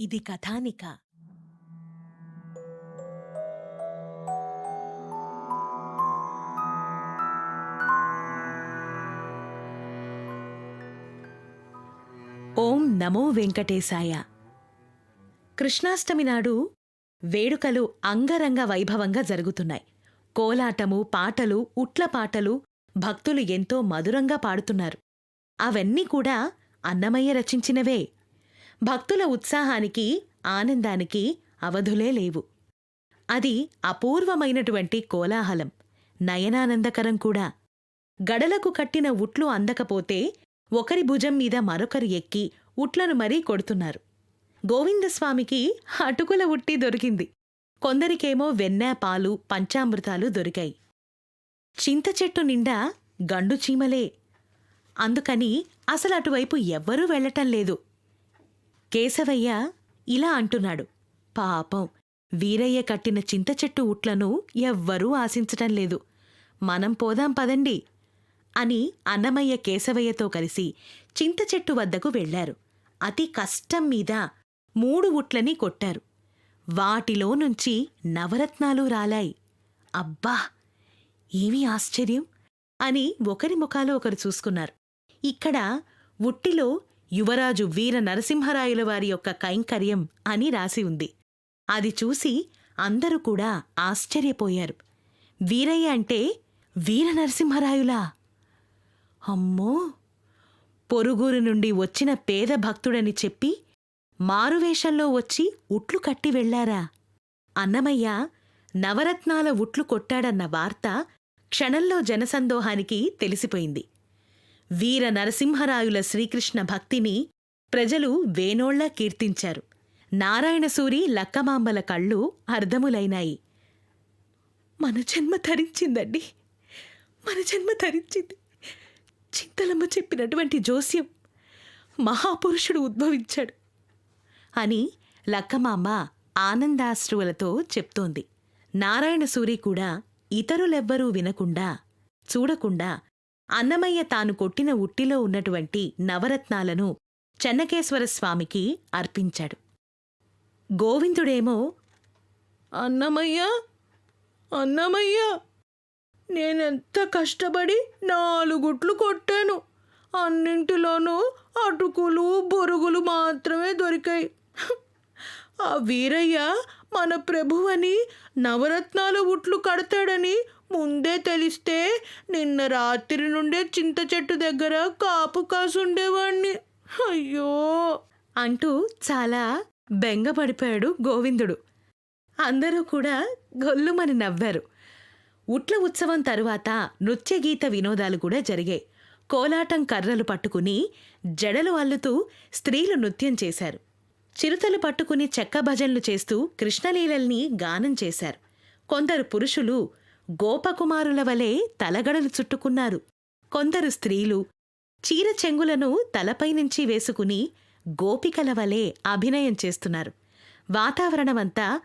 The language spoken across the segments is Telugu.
ఇది కథానిక. ఓం నమో వెంకటేశాయ. కృష్ణాష్టమి నాడు వేడుకలు అంగరంగ వైభవంగా జరుగుతున్నాయి. కోలాటము పాటలు ఉట్ల పాటలు భక్తులు ఎంతో మధురంగా పాడుతున్నారు. అవన్నీ కూడా అన్నమయ్య రచించినవే. భక్తుల ఉత్సాహానికి ఆనందానికి అవధులే లేవు. అది అపూర్వమైనటువంటి కోలాహలం నయనానందకరం కూడా. గడలకు కట్టిన ఉట్లు అందకపోతే ఒకరి భుజం మీద మరొకరు ఎక్కి ఉట్లను మరీ కొడుతున్నారు. గోవిందస్వామికి అటుకుల ఉట్టి దొరికింది. కొందరికేమో వెన్న పాలు పంచామృతాలు దొరికాయి. చింత చెట్టు నిండా గండు చీమలే. అందుకని అసలు అటువైపు ఎవ్వరూ వెళ్ళటం లేదు. కేశవయ్య ఇలా అంటున్నాడు. పాపం వీరయ్య కట్టిన చింత చెట్టు ఉట్లను ఎవ్వరూ ఆశించటం లేదు. మనం పోదాం పదండి అని అన్నమయ్య కేశవయ్యతో కలిసి చింత చెట్టు వద్దకు వెళ్ళారు అతి కష్టం మీద మూడు ఉట్లని కొట్టారు. వాటిలో నుంచి నవరత్నాలు రాలాయి. అబ్బా! ఏమీ ఆశ్చర్యం అని ఒకరి ముఖాలు ఒకరు చూసుకున్నారు. ఇక్కడ ఉట్టిలో యువరాజు వీర నరసింహరాయుల వారి యొక్క కైంకర్యం అని రాసి ఉంది. అది చూసి అందరూ కూడా ఆశ్చర్యపోయారు. వీరయ్య అంటే వీర నరసింహరాయులా? అమ్మో! పొరుగురు నుండి వచ్చిన పేద భక్తుడని చెప్పి మారువేషంలో వచ్చి ఉట్లు కట్టి వెళ్ళారా అన్నమయ్య నవరత్నాల ఉట్లు కొట్టాడన్న వార్త క్షణంలో జనసందోహానికి తెలిసిపోయింది. వీర నరసింహరాయుల శ్రీకృష్ణ భక్తిని ప్రజలు వేనోళ్ళా కీర్తించారు. నారాయణసూరి లక్కమాంబల కళ్ళు అర్ధములైనాయి. మన జన్మ ధరించిందండి. మన జన్మ ధరించింది. చింతలమ్మ చెప్పినటువంటి జోస్యం మహాపురుషుడు ఉద్భవించాడు అని లక్కమాంబ ఆనందాశ్రువులతో చెప్తోంది. నారాయణసూరి కూడా ఇతరులెవ్వరూ వినకుండా చూడకుండా అన్నమయ్య తాను కొట్టిన ఉట్టిలో ఉన్నటువంటి నవరత్నాలను చెన్నకేశ్వర స్వామికి అర్పించాడు. గోవిందుడేమో అన్నమయ్య అన్నమయ్య నేనెంత కష్టపడి నాలుగుట్లు కొట్టాను. అన్నింటిలోనూ అటుకులు బొరుగులు మాత్రమే దొరికాయి. ఆ వీరయ్య మన ప్రభువని నవరత్నాల ఉట్లు కడతాడని ముందే తెలిస్తే నిన్న రాత్రి నుండే చింత చెట్టు దగ్గర కాపు కాసుండేవాణ్ణి. అయ్యో! అంటూ చాలా బెంగపడిపోయాడు గోవిందుడు. అందరూ కూడా గొల్లుమని నవ్వారు. ఉట్ల ఉత్సవం తరువాత నృత్యగీత వినోదాలు కూడా జరిగాయి. కోలాటం కర్రలు పట్టుకుని జడలు అల్లుతూ స్త్రీలు నృత్యం చేశారు. చిరుతలు పట్టుకుని చెక్క భజనలు చేస్తూ కృష్ణలీలల్ని గానం చేశారు. కొందరు పురుషులు గోపకుమారుల వలె తలగడలు చుట్టుకున్నారు. కొందరు స్త్రీలు చీర చెంగులను తలపైనుంచి వేసుకుని గోపికల వలె అభినయం చేస్తున్నారు. వాతావరణమంతా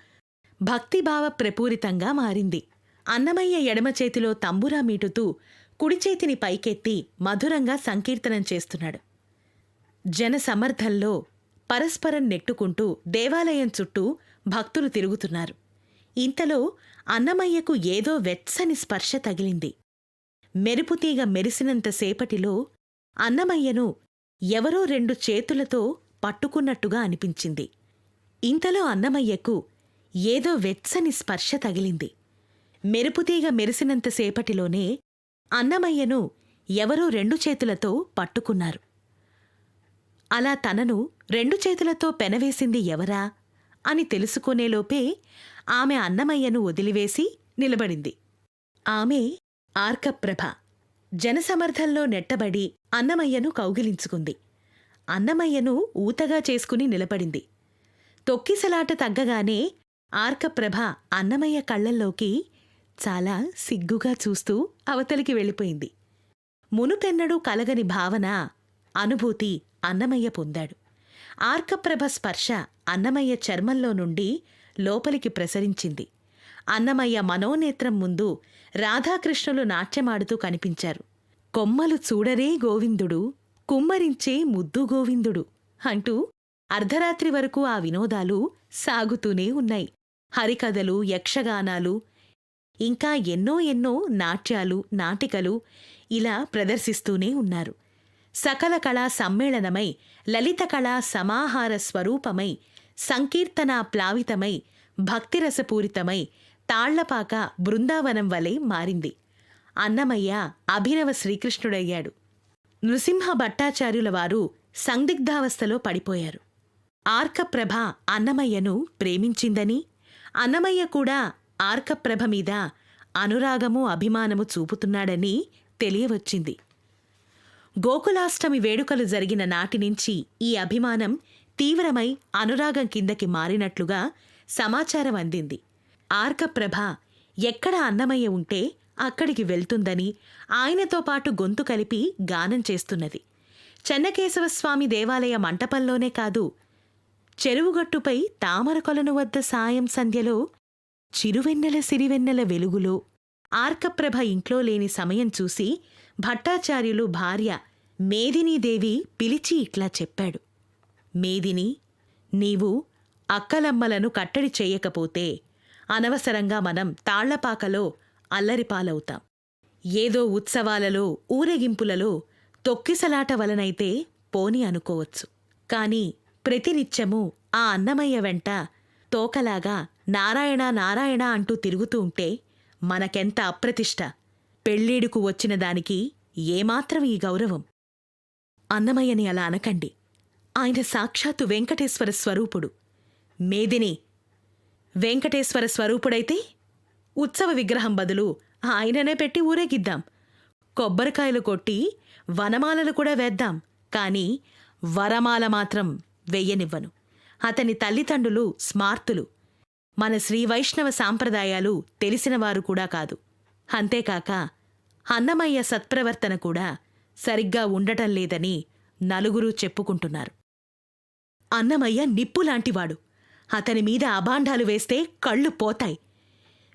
భక్తిభావ ప్రపూరితంగా మారింది. అన్నమయ్య ఎడమ చేతిలో తంబురా మీటుతూ కుడి చేతిని పైకెత్తి మధురంగా సంకీర్తనం చేస్తున్నాడు. జన సమర్థంలో పరస్పరం నెట్టుకుంటూ దేవాలయం చుట్టూ భక్తులు తిరుగుతున్నారు. ఇంతలో అన్నమయ్యకు ఏదో వెచ్చని స్పర్శ తగిలింది. మెరుపుతీగ మెరిసినంతసేపటిలో అన్నమయ్యను ఎవరో రెండు చేతులతో పట్టుకున్నట్టుగా అనిపించింది. ఇంతలో అన్నమయ్యకు ఏదో వెచ్చని స్పర్శ తగిలింది. మెరుపుతీగ మెరిసినంతసేపటిలోనే అన్నమయ్యను ఎవరో రెండు చేతులతో పట్టుకున్నారు. అలా తనను రెండు చేతులతో పెనవేసింది ఎవరా? అని తెలుసుకునేలోపే ఆమె అన్నమయ్యను వదిలివేసి నిలబడింది. ఆమె ఆర్కప్రభ జనసమర్థంలో నెట్టబడి అన్నమయ్యను కౌగిలించుకుంది. అన్నమయ్యను ఊతగా చేసుకుని నిలబడింది. తొక్కిసలాట తగ్గగానే ఆర్కప్రభ అన్నమయ్య కళ్ళల్లోకి చాలా సిగ్గుగా చూస్తూ అవతలికి వెళ్ళిపోయింది. మునుపెన్నడూ కలగని భావన అనుభూతి అన్నమయ్య పొందాడు. ఆర్కప్రభ స్పర్శ అన్నమయ్య చర్మంలో నుండి లోపలికి ప్రసరించింది. అన్నమయ్య మనోనేత్రం ముందు రాధాకృష్ణులు నాట్యమాడుతూ కనిపించారు. కొమ్మలు చూడరే గోవిందుడు కుమ్మరించే ముద్దు గోవిందుడు అంటూ అర్ధరాత్రి వరకు ఆ వినోదాలు సాగుతూనే ఉన్నాయి. హరికథలు యక్షగానాలు ఇంకా ఎన్నో ఎన్నో నాట్యాలు నాటికలు ఇలా ప్రదర్శిస్తూనే ఉన్నారు. సకల కళా సమ్మేళనమై లలిత కళా సమాహార స్వరూపమై సంకీర్తన ప్లావితమై భక్తిరసపూరితమై తాళ్ళపాక బృందావనం వలె మారింది. అన్నమయ్య అభినవ శ్రీకృష్ణుడయ్యాడు. నృసింహ భట్టాచార్యుల వారు సందిగ్ధావస్థలో పడిపోయారు. ఆర్కప్రభ అన్నమయ్యను ప్రేమించిందని అన్నమయ్య కూడా ఆర్కప్రభ మీద అనురాగము అభిమానము చూపుతున్నాడని తెలియవచ్చింది. గోకులాష్టమి వేడుకలు జరిగిన నాటి నుంచి ఈ అభిమానం తీవ్రమై అనురాగం కిందకి మారినట్లుగా సమాచారం అందింది. ఆర్కప్రభ ఎక్కడ అన్నమయ్య ఉంటే అక్కడికి వెళ్తుందని ఆయనతో పాటు గొంతు కలిపి గానం చేస్తున్నది. చెన్నకేశవస్వామి దేవాలయ మంటపంలోనే కాదు చెరువుగట్టుపై తామర కొలను వద్ద సాయం సంధ్యలో చిరువెన్నెల సిరివెన్నెల వెలుగులో ఆర్కప్రభ ఇంట్లో లేని సమయం చూసి భట్టాచార్యులు భార్య మేదినీదేవి పిలిచి ఇట్లా చెప్పాడు. మేదిని నీవు అక్కలమ్మలను కట్టడి చేయకపోతే అనవసరంగా మనం తాళ్ళపాకలో అల్లరిపాలవుతాం. ఏదో ఉత్సవాలలో ఊరేగింపులలో తొక్కిసలాట వలనైతే పోని అనుకోవచ్చు. కాని ప్రతినిత్యము ఆ అన్నమయ్య వెంట తోకలాగా నారాయణ నారాయణ అంటూ తిరుగుతూ ఉంటే మనకెంత అప్రతిష్ట? పెళ్ళీడుకు వచ్చిన దానికి ఏమాత్రం ఈ గౌరవం? అన్నమయ్యని అలా అనకండి. ఆయన సాక్షాత్తు వెంకటేశ్వర స్వరూపుడు. మేదిని వెంకటేశ్వర స్వరూపుడైతే ఉత్సవ విగ్రహం బదులు ఆయననే పెట్టి ఊరేగిద్దాం. కొబ్బరికాయలు కొట్టి వనమాలలు కూడా వేద్దాం. కాని వరమాల మాత్రం వెయ్యనివ్వను. అతని తల్లిదండ్రులు స్మార్తులు. మన శ్రీవైష్ణవ సాంప్రదాయాలు తెలిసినవారు కూడా కాదు. అంతేకాక అన్నమయ్య సత్ప్రవర్తన కూడా సరిగ్గా ఉండటం లేదని నలుగురూ చెప్పుకుంటున్నారు. అన్నమయ్య నిప్పులాంటివాడు. అతని మీద అభాండాలు వేస్తే కళ్ళు పోతాయి.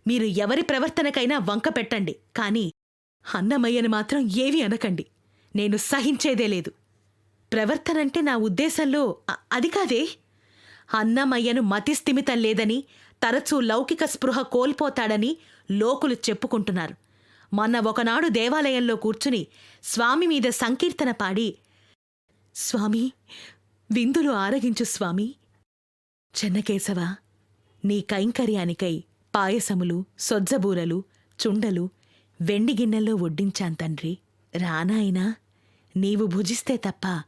మీరు ఎవరి ప్రవర్తనకైనా వంక పెట్టండి కాని అన్నమయ్యను మాత్రం ఏవి అనకండి. నేను సహించేదే లేదు. ప్రవర్తనంటే నా ఉద్దేశంలో అది కాదే? అన్నమయ్యను మతిస్థిమితం లేదని తరచూ లౌకిక స్పృహ కోల్పోతాడని లోకులు చెప్పుకుంటున్నారు. మొన్న ఒకనాడు దేవాలయంలో కూర్చుని స్వామి మీద సంకీర్తన పాడి స్వామి విందులు ఆరగించు స్వామి. చెన్నకేశవ నీ కైంకర్యానికై పాయసములు సొజ్జబూరలు చుండలు వెండి గిన్నెల్లో వడ్డించాం తండ్రి. రానాయనా నీవు భుజిస్తే తప్ప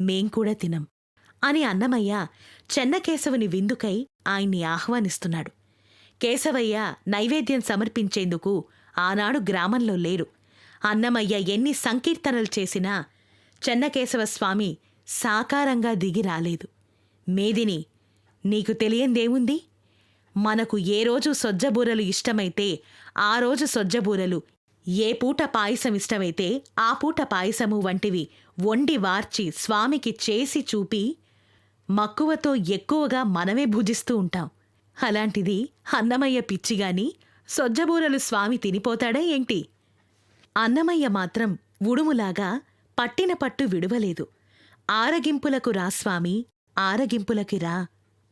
మేం కూడా తినం అని అన్నమయ్య చెన్నకేశవుని విందుకై ఆయన్ని ఆహ్వానిస్తున్నాడు. కేశవయ్య నైవేద్యం సమర్పించేందుకు ఆనాడు గ్రామంలో లేరు. అన్నమయ్య ఎన్ని సంకీర్తనలు చేసినా చెన్నకేశవ స్వామి సాకారంగా దిగి రాలేదు. మేదిని నీకు తెలియందేముంది? మనకు ఏ రోజు సొజ్జబూరలు ఇష్టమైతే ఆ రోజు సొజ్జబూరలు ఏ పూట పాయసం ఇష్టమైతే ఆ పూట పాయసము వంటివి వండి వార్చి స్వామికి చేసి చూపి మక్కువతో ఎక్కువగా మనమే భుజిస్తూ ఉంటాం. అలాంటిది అన్నమయ్య పిచ్చిగాని సొజ్జబూరలు స్వామి తినిపోతాడా ఏంటి? అన్నమయ్య మాత్రం ఉడుములాగా పట్టిన పట్టు విడువలేదు. ఆరగింపులకు రా స్వామి ఆరగింపులకి రా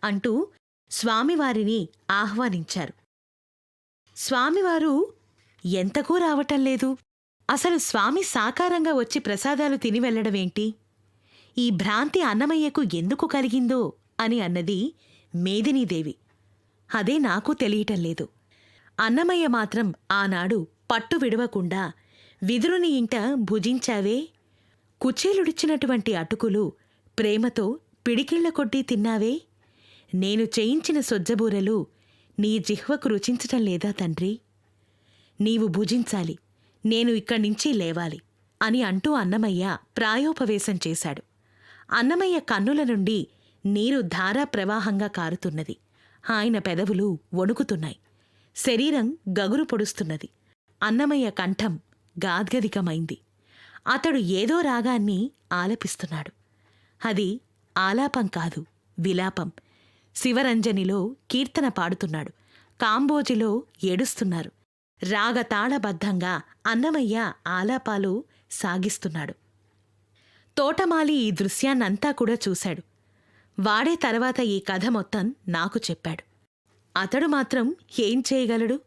అంటూ స్వామివారిని ఆహ్వానించారు. స్వామివారు ఎంతకూ రావటం లేదు. అసలు స్వామి సాకారంగా వచ్చి ప్రసాదాలు తిని వెళ్ళడమేంటి ఈ భ్రాంతి అన్నమయ్యకు ఎందుకు కలిగిందో అని అన్నది మేదినీదేవి. అదే నాకు తెలియటం లేదు. అన్నమయ్య మాత్రం ఆనాడు పట్టు విడవకుండా విదురుని ఇంట భుజించావే? కుచేలుడిచ్చినటువంటి అటుకులు ప్రేమతో పిడికిళ్ళ కొట్టి తిన్నావే? నేను చేయించిన సొజ్జబూరలు నీ జిహ్వకు రుచించటం లేదా తండ్రి? నీవు భుజించాలి నేను ఇక్కడి నుంచి లేవాలి అని అంటూ అన్నమయ్య ప్రాయోపవేశం చేశాడు. అన్నమయ్య కన్నుల నుండి నీరు ధారా ప్రవాహంగా కారుతున్నది. ఆయన పెదవులు వణుకుతున్నాయి. శరీరం గగురు పొడుస్తున్నది. అన్నమయ్య కంఠం గాద్గదికమైంది. అతడు ఏదో రాగాన్ని ఆలపిస్తున్నాడు. అది ఆలాపం కాదు విలాపం. శివరంజనిలో కీర్తన పాడుతున్నాడు. కాంబోజిలో ఏడుస్తున్నారు. రాగతాళబద్ధంగా అన్నమయ్య ఆలాపాలు సాగిస్తున్నాడు. తోటమాలి ఈ దృశ్యాన్నంతా కూడా చూశాడు. వాడే తర్వాత ఈ కథ మొత్తం నాకు చెప్పాడు. అతడు మాత్రం ఏం చేయగలడు?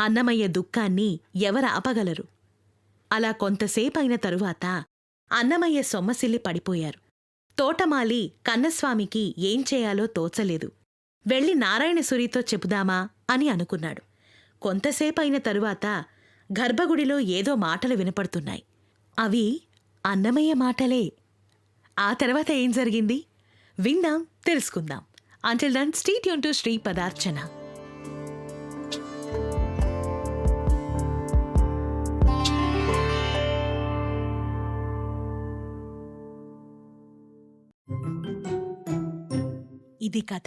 అన్నమయ్య దుఃఖాన్ని ఎవరు ఆపగలరు? అలా కొంతసేపైన తరువాత అన్నమయ్య సొమ్మసిల్లి పడిపోయారు. తోటమాలి కన్నస్వామికి ఏం చేయాలో తోచలేదు. వెళ్ళి నారాయణసురితో చెబుదామా అని అనుకున్నాడు. కొంతసేపైన తరువాత గర్భగుడిలో ఏదో మాటలు వినపడుతున్నాయి. అవి అన్నమయ్య మాటలే. ఆ తర్వాత ఏం జరిగింది? విందాం తెలుసుకుందాం. Until Dhan స్టీట్ Yoon to Shri Padarchana ఇది కథ.